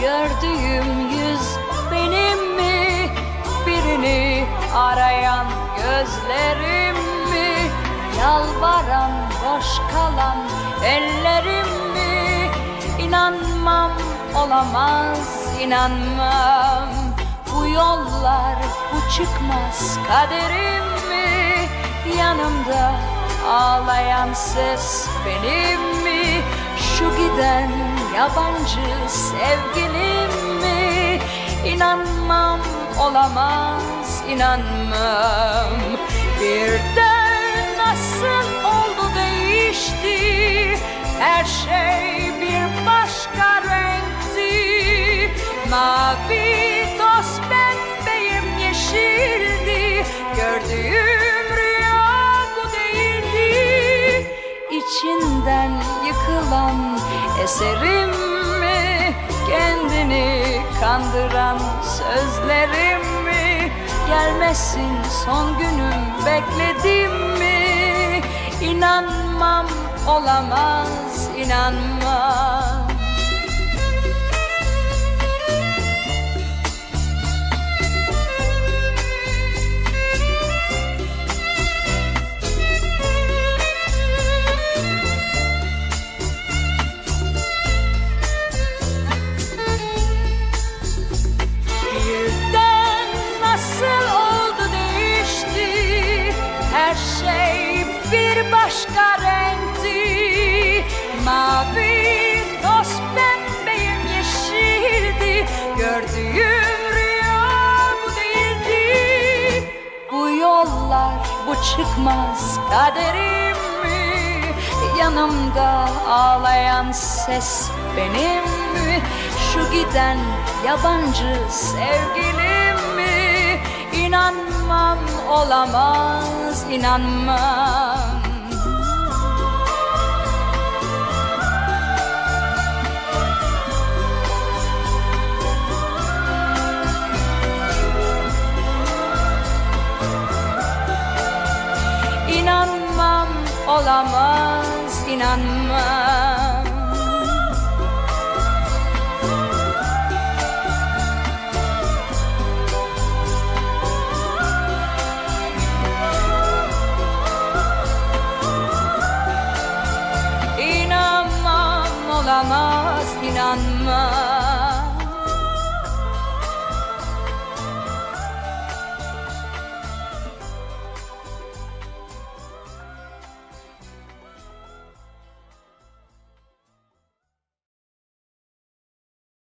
gördüğüm yüz benim mi? Birini arayan gözlerim mi? Yalvaran boş kalan ellerim mi? İnanmam olamaz inanmam Bu yollar bu çıkmaz kaderim mi? Yanımda ağlayan ses benim mi? Şu giden yabancı sevgilim mi? İnanmam olamaz inanmam. Birden nasıl oldu değişti? Her şey bir başka renkti. Mavi toz pembeyim yeşildi. Gördüğüm rüya bu değildi İçinden yıkılan eserim mi? Kendini kandıran sözlerim mi? Gelmesin son günüm bekledim mi? İnanmam olamaz inanmam Her şey bir başka renkti. Mavi toz pembeyim yeşildi. Gördüğüm rüya bu değildi. Bu yollar bu çıkmaz kaderim mi? Yanımda ağlayan ses benim mi? Şu giden yabancı sevgilim mi İnanmam olamaz inanmam. İnanmam olamaz inanmam olamaz inanmam